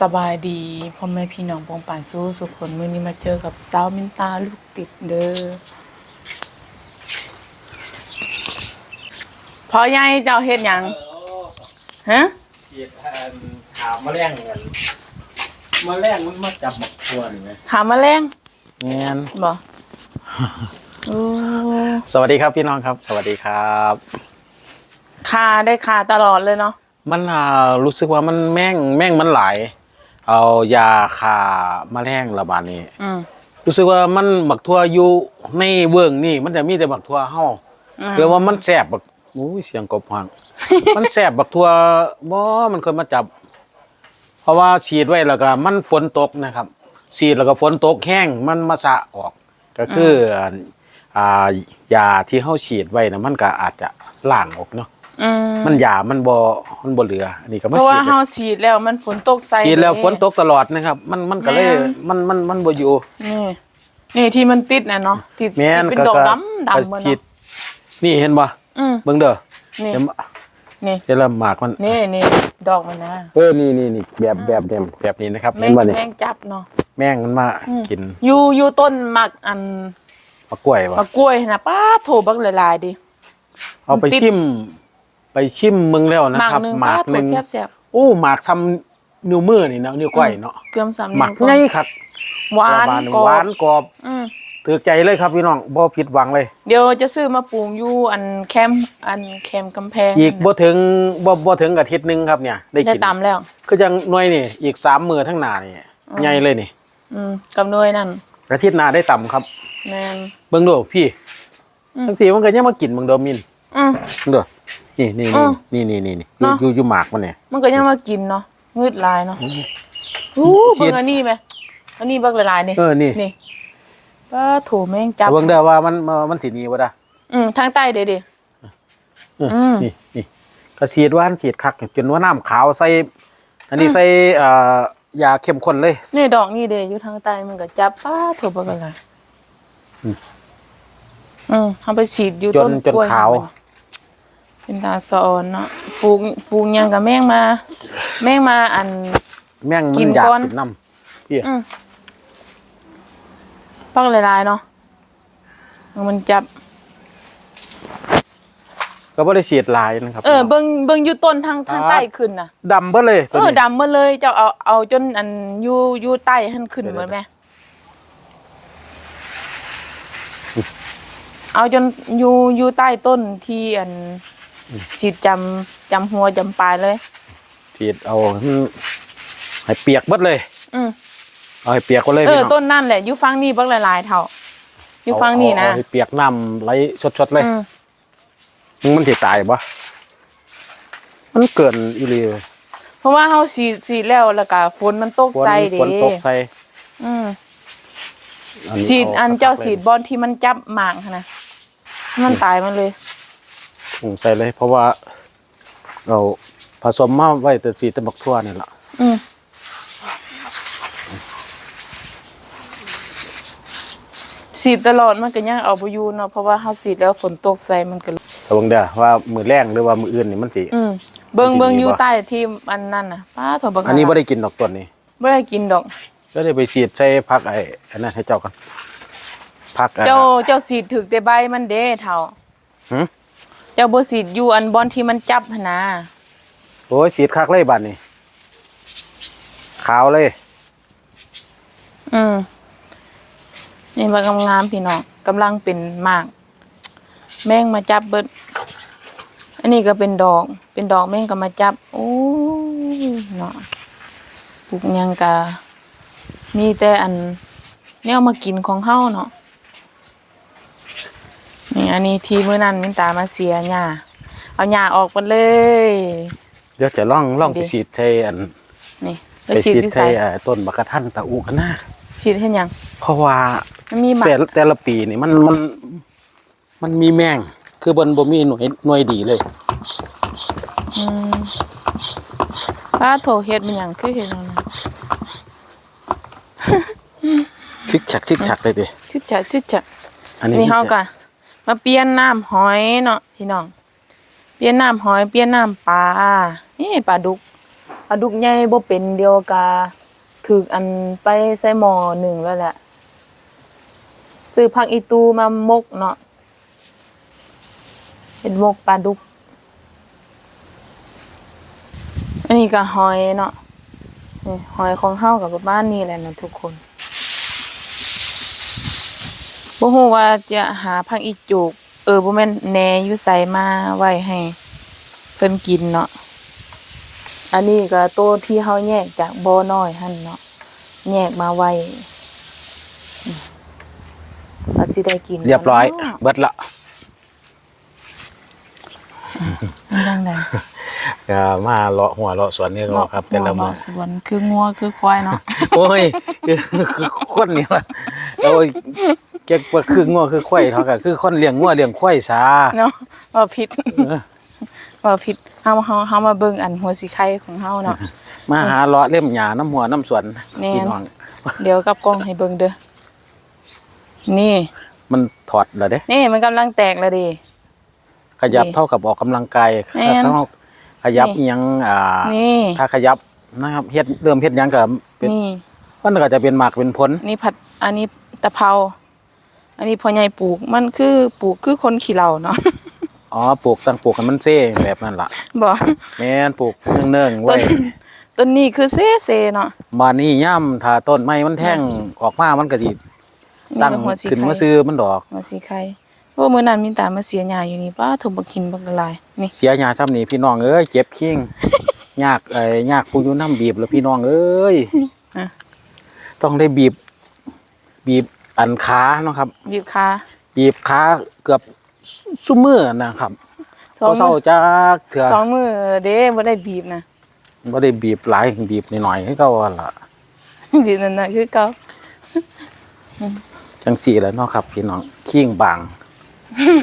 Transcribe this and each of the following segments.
สบายดีพ่อแม่พี่น้องปองป่ายสู้สุขคนมื้อนี้มาเจอกับสาวมินตาลูกติดเด้อพอใหญ่เจ้าเฮ็ดหยังฮะเสียดอันถามมาแรงกันมาแรงมันมาจับหมกตัวนี่ไหมขาแมลงเงี้ยบ่โอ้สวัสดีครับพี่น้องครับ สวัสดีครับคาได้คาตลอดเลยเนาะ มันอ่ารู้สึกว่ามันแม่งแม่งมันหลาย เอายาฆ่าแมลงระบาดนี้อืมรู้สึกว่ามันบักทั่วอยู่ในเบื้องนี่ มันจะมีแต่บักทั่วเฮาอืมหรือว่ามันแสบบักอุ้ยเสียงกบพังมันแสบบักทั่วบ่มันเคยมาจับ เพราะว่าฉีดไว้แล้วก็มันฝนตกนะครับฉีดแล้วก็ฝนตกแห้งมันมาสะออก ก็คืออ่าอ่ายาที่เฮาฉีดไว้นะมันก็อาจจะล้างออกเนาะ อืมมันยามันบ่มันบ่เหลืออันนี้ก็เพมาราะฉีว่าดเฮาฉีดแล้วมันฝนตกใส่ฉีดแล้วเด้ฝนตกตลอดนะครับ มันมันก็เลยแม่น มันมันมันบ่อยู่ นี่ นี่ที่มันติดน่ะเนาะติดแม่นติดเป็นก็ดอกก็ดำก็ดำบ่ฉีดเนาะนี่เห็นบ่อืม เบิ่งเด้อนี่เห็นบ่นี่เดี๋ยวเราหมากมัน นี่นี่ดอกมันนะเออ นี่นี่นี่แบบแบบแบบแบบนี้นะครับแมเห็งนบ่นี่แมงจับเนาะแม่งมันมากินอยู่อยู่ต้นหมักอันมะกล้วยบ่มะกล้วยนะป้าโถบักหลายๆดิ เอาไปติด ชิม ไปชิมมึงแล้วนะหมากครับหนึงหมาป้ากโถหนึงแซ่บโอ้หมากทำนิ้วมือนี่เนาะนิ้วก้อยเนาะๆเกลือมสามหมักนิ้วใหญ่ครับหวานระบดกรอหวาบนกรอบอืมถือใจเลยครับพี่น้องบ่ผิดหวังเลย เดี๋ยวจะซื้อมาปลูกอยู่อันแคมป์อันแคมป์กำแพง อีกบ่ถึงบ่บ่ถึงอาทิตย์หนึงครับเนี่ย ได้ได้กินตามแล้วคือจังหน่วยนี่อีกสามมื้อทั้งหน้านี่ใหญ่เลยนี่ อืมกำนวยนั่นอาทิตย์หน้าได้ต่ำครับแม่นเบิ่งดูพี่อืมบางทีมันก็ยังมากินเบิ่งดอมินอืมเบิ่ง ดูนี่นี่อ้นี่อนี่นี่นี่เนาะอยู่อยู่หมากมันเนี่ย มันก็ยังมากินเนาะงืดลายเนาะอู้ฉีเบิ่ดงอันนี้ไหมอันนี้บักหลายๆนี่เออนี่ นี่ป้าโถแมงจับเบิ่งเด้อว่ามันมันมันสิหนีบ่ได้อืมทางใต้เด้ดิเอออืมนี่นี่ก็ฉีดว่านฉีดคักจนว่าน้ำขาวใส่ อันนี้ใส่เอ่อยาเข้มข้นเลยนี่ดอกนี่เด้อยู่ทางใต้มันก็จับป้าโถบักหลายอืม อืมเอาไปฉีดอยู่จต้นนจนกล้วยขาว เป็นตาสอนเนาะปลูกปลูกหยังกับแมงมา แมงมาอัน แม่งกิมันนอยากก่อน กินน้ำพี่อืมปักหลายๆเนาะแล้วมันจับ ก็บ่ได้ฉีดหลายนะครับเออ เบิ่งเบิ่งอยู่ต้นทางทางใต้ขึ้นน่ะ ดำเบิดเลยเอตัวอนี้ ดำหมาเลยเจ้าเอาเอาจนอันอยู่อยู่ใต้หันขึ้นเหมือนไหมเอาจนอยู่อยู่ใต้ต้นที่อัน ฉีดจำจำหัวจำปลายเลยฉีดเอาให้มันให้เปียกเบิดเลย อืมเอาให้เปียกก็เลยเออพี่น้องต้นนั่นแหละอยู่ฟังนี่บักหลายๆเท่าอยู่ฟังนี่นะเอาเอาให้เปียกน้ำไหลสดๆเลยอืมมันสิตายบ่มันเกินอีหลีเพราะว่าเฮาสีดสีดแล้วแล้วก็ฝนมันตกฝนใส่เด้ฝนตกใส่อืมอันนี้สีดออันเจ้าคักๆลยสีดบอลที่มันจับหมางหั่นนะมันตายมันเลยอืม ใส่เลย เพราะว่า เราผสมมาไว้แต่สีแตะบักทั่วนี่แหละอืมสีดตลอดมันก็ยังเอาบ่อยู่เนาะเพราะว่าเฮาสีดแล้วฝนตกใส่มันก็แต่เบิ่งเด้อว่ามือแรงหรือว่ามืออื่นนี่มันสิอืมเบิ่งมันสิเบิ่งมีอยู่บ่ใต้ที่อันนั้นน่ะป้าโถบักอันนี้บ่ได้กินดอกต้นนี่บ่ได้กินดอก ก็ได้ไปฉีดใส่พักไอ้อันนั้นให้เจ้ากันพักอะเจ้าเจ้าสีดถึกแต่ใบมันเด้เท่าหึเจ้าบ่สีดอยู่อันบอนที่มันจับหั่นนะโอ้ยฉีดคักเลยบัดนี้ ขาวเลย อืมนี่มันงามๆพี่น้องกำลังเป็นหมาก แม่งมาจับเบิด อันนี้ก็เป็นดอก เป็นดอกแม่งก็มาจับ โอ้ยเนาะปลูกหยังกะมีแต่อันแนวมากินของเฮาเนาะ นี่อันนี้ที่มื้อนั้นมินตามาเสียหญ้าเอาหญ้าออกหมดเลย เดี๋ยวจะล่องล่องไปดีฉีดใส่อันนี่ไปไปฉีดฉีดที่ใส่ใส่เอ่อต้นบักกะทันตะอูกันนะฉีดเฮ็ดหยัง เพราะว่ามันมีหมาแต่ละแต่ละปีนี่มันมันมันมีแมง คือบนบ่มีหน่วยหน่วยดีเลยอืมป้าโถเฮ็ดมันหยังคือเฮ็ดแล้วนะชิกฉักชิกฉักเลยดิชึดจะชึดจะอันอันนี้นี้เฮาก็ มาเปลี่ยนน้ำหอยเนาะพี่น้อง เปลี่ยนน้ำหอย เปลี่ยนน้ำปลานี่ปลาดุกปลาดุกใหญ่บ่เป็นเดียวกาถึกอันไปใส่หม้อหนึ่งแล้วแหละซื้อผักอีตูมามกเนาะเป็นมกปลาดุก อันนี้ก็หอยเนาะนี่หอยของเฮากับประมาณนี้แหละนะทุกคน บ่ฮู้ว่าจะหาผักอีจูก เออบ่แม่นแหนอยู่ไสมาไว้ให้เพิ่นกินเนาะ อันนี้ก็ตัวที่เฮาแยกจากบ่อน้อยหั่นเนาะ แยกมาไว้อืมว่าสิได้กินเรียบร้อยเนาะเบิดละมันจังได๋ก็มาเลาะหัวเลาะสวนนี่ก็ครับ แต่ละมื้อสวนคืองัวคือควายเนาะ โอ้ย คือคือคนนี่ล่ะโอ้ย แกว่าคืองัวคือควายเท่ากับคือคนเลี้ยงงัวเลี้ยงควายซาเนาะว่าผิดเออว่าผิดเฮาเฮาเฮามาเบิ่งอันหัวสีไข่ของเฮาเนาะมาหาเลาะเล่มหญ้าน้ำหัวน้ำสวนแม่นพี่น้องเดี๋ยวกลับกล้องให้เบิ่งเด้อนี่ มันถอดแล้วเด้นี่มันกำลังแตกแล้วดิขยับนี่เท่ากับออกกำลังกายแม่นถ้าเราขยับนี่อิหยังอ่านี่ถ้าขยับนะครับเฮ็ดเริ่มเฮ็ดหยังก็เป็นนี่มันก็จะเป็นหมากเป็นผลนี่ผัดอันนี้ตะเภา อันนี้พ่อใหญ่ปลูกมันคือปลูกคือคนขี้เหล้าเนาะอ๋อปลูกตั้งปลูกให้มันเซ่แบบนั้นล่ะบ่แม่นปลูกเนื่องๆต้ไว้นต้นนี้คือเซเซเนาะมานี่ย่ำถ้าต้นไม้มันแท่งออกมามันก็สินี่ตั้งหัวสีขึ้นไข่มาซื้อมันดอก หัวสีไข่โอ้มื้อนั้นมีตามาเสียหญ้าอยู่นี่ป้าถูกบักกินบักละลายนี่เสียหญ้าซ้ำนี่พี่น้องเอ้ยเจ็บคิงยากเอ้ยยากผู้อยู่น้ำบีบแล้วพี่น้องเอ้ยฮะต้องได้บีบ บีบ อันขาเนาะครับบีบคาบีบขาเกือบซุมือนะครับสองบ่เศร้ามือจักเถื่อสองมือเด้บ่ได้บีบนะบ่ได้บีบหลายบีบหน่อยๆให้เขาว่าล่ะบีบนั่นน่ะคือเก่าจังสี่แหล้วเนาะครับ พี่น้องคิงบาง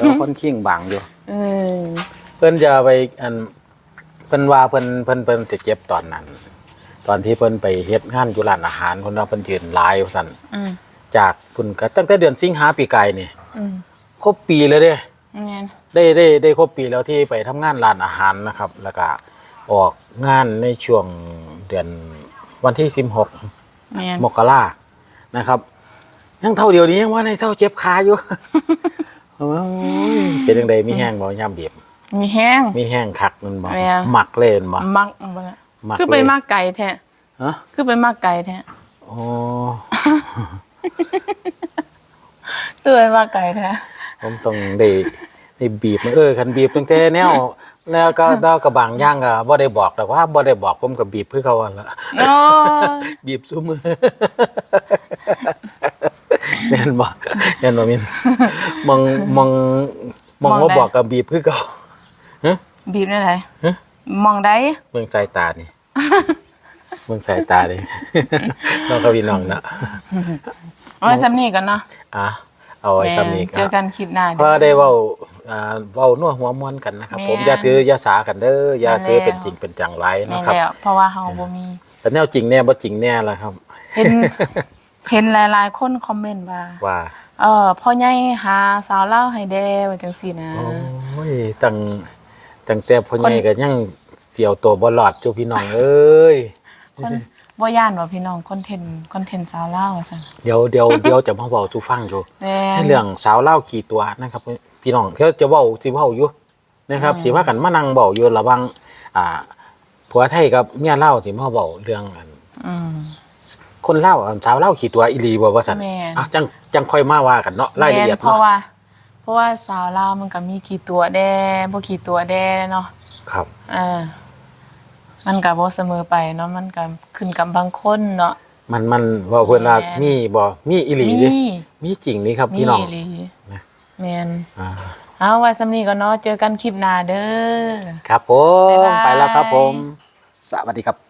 แล้วคนคิงบางอยู่เออเพิ่นจะไปอันเพิ่นว่าเพิ่นเพิ่นเพิ่นจะเจ็บตอนนั้น ตอนที่เพิ่นไปเฮ็ดงานอยู่ร้านอาหารเพิ่นว่าเพิ่นยืนหลายว่าซั่นอืม จากเพิ่นก็ตั้งแต่เดือนสิงหาปีกายนี่อืมครบปีเลยเด้แม่นได้ได้ได้ครบปีแล้วที่ไปทำงานร้านอาหารนะครับ แล้วก็ออกงานในช่วงเดือนวันที่16แม่นมกรานะครับ ยังเท่าเดียวนี้ยังว่าในเท่าเจ็บขาอยู่ โอ้ยเป็นจังไดมีแห้งบ่ยามบีบมีแห้ง มีแห้งคักมันบ่แม่นหมักเล่นบ่ มักบ่ละมักคือไปเลยมักไก่แท้ฮะคือไปมักไก่แท้ โอ้ คือไปมักไก่แท้ผมต้องได้ได้บีบมันเออคันบีบตั้งแต่แนวแล้วก็ดาวกระบางย่างก็บ่ได้บอกแต่ว่าบ่ได้บอกผมก็บีบคือเขาหั่นละโอ้บีบซุมือแม่นบ่แม่นบ่มินมองมองมองว่าบอกกับบีบคือเขาบีบได้ไหนฮะมองได้เมืองสายตานี่เมืองสายตานี่น้องกับพี่น้องนะ เอาไว้ซ้ำนี่กันเนาะอะเอาไว้ซ้ำนี้แม่เจอกันคลิปหน้าเพราะได้เว้าอ่าเว้านัวหัวม้วนกันนะครับ ผมแม่นอย่าถืออย่าสากันเด้ออย่าถือแม่นแล้ว เป็นจริงเป็นจังไรแม่นะครับ แล้วเพราะว่าเฮาบ่มีแต่แนวจริงแน่บ่จริงแน่ละครับ เห็น เห็นหลายๆคนคอมเมนต์ว่าว่าเออพ่อใหญ่หาสาวเล่าวให้แด่ว่าจังซี่นะ โอ้ยตั้งตั้งแต่พ่อใหญ่คน ก็ยังเสียวตัวบ่รอดจูพี่น้องเอ้ยคน บ่ย่านว่าพี่น้องคอนเทนต์คอนเทนต์สาวเล่าวว่าซั่นเดี๋ยวเดี๋ยวเดี๋ยวจะมาเว้าสู่ฟังอยู่แม่ให้นเรื่องสาวเล่าวขี่ตัวนะครับพี่น้องเดี๋ยวจะเว้าสิเว้าอยู่นะครับอืมสิว่ากันมานั่งเว้าอยู่ระหวังอ่าผัวไทยกับเมียเล่าวสิมาเว้าเรื่องอันอืม คนเล่าวอันสาวเล่าวขี่ตัวอีหลีบ่ว่าซั่นแม่น อะจังจังค่อยมาว่ากันเนาะรายละเอียดแม่นเพราะเนาะว่า เพราะว่าสาวลาวมันก็มีกี่ตัวแด่บ่กี่ตัวแด่เนาะครับ อ่า มันก็บ่เสมอไปเนาะมันก็ขึ้นกับบางคนเนาะ มันมันเว่าเพิ่นว่าแม่น มีบ่มีอีหลีมีเด้มีจริงนี่ครับมีพี่น้อง อีหลีนะ แม่นอ่าเอาไว้สำนี้ก็เนาะเจอกันคลิปหน้าเด้อ ครับผม บ๊ายบาย ไปแล้วครับผม สวัสดีครับ